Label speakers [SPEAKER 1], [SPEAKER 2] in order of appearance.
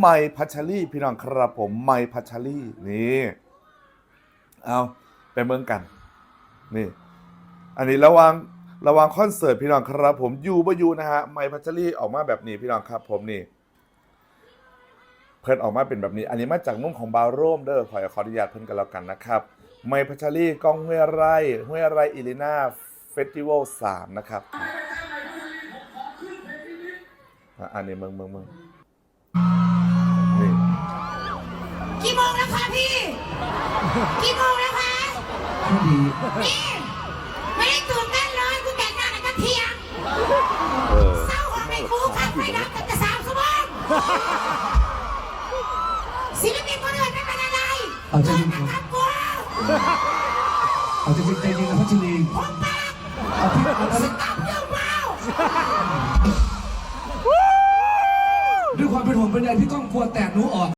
[SPEAKER 1] ไมพัชรีพี่น้องครับผมไมพัชรีนี่เอาไปเมืองกัน นี่ อันนี้ระวังระวังคอนเสิร์ตพี่น้องครับ ผมยูบยูนะฮะไมพัชรีออกมาแบบนี้พี่น้องครับ ผมนี่เพิ่นออกมาเป็นแบบนี้ อันนี้มาจากนุ่มของบาวโรมเด้อขอขออนุญาตเพิ่นกันแล้วกันนะครับ ไมพัชรีก้องห้วยไร่ห้วยไร่อิลิน่าเฟสติวัลสามนะครับ อันนี้เมืองเมืองเมือง
[SPEAKER 2] กี่โมงแล้วคะพี่ กี่โมงแล้วคะ
[SPEAKER 3] ก็ดี
[SPEAKER 2] นี่ ไม่ได้ตื่นเต้นเลยกูแต่งหน้ากันตั้งเที่ยง
[SPEAKER 1] เออ
[SPEAKER 2] เศร้าหัวในกูขับไปดับตั้งแต่สามชั่วโมงศิลปินคนอื่นไม่เป็นอะไร
[SPEAKER 3] เอาใจ
[SPEAKER 2] เกิ
[SPEAKER 3] เย็
[SPEAKER 2] ด
[SPEAKER 3] น
[SPEAKER 2] มา
[SPEAKER 3] ๆ
[SPEAKER 2] กับกู
[SPEAKER 3] เอาใจเย็นใจเย็นนะพัชรี
[SPEAKER 2] ผมปาก
[SPEAKER 3] เอาพี่เอาเอา
[SPEAKER 2] สตับเจ้าเปล่า
[SPEAKER 3] ด้วยความเป็นห่วงเป็นใยพี่ก้องกลัวแตกหนูออก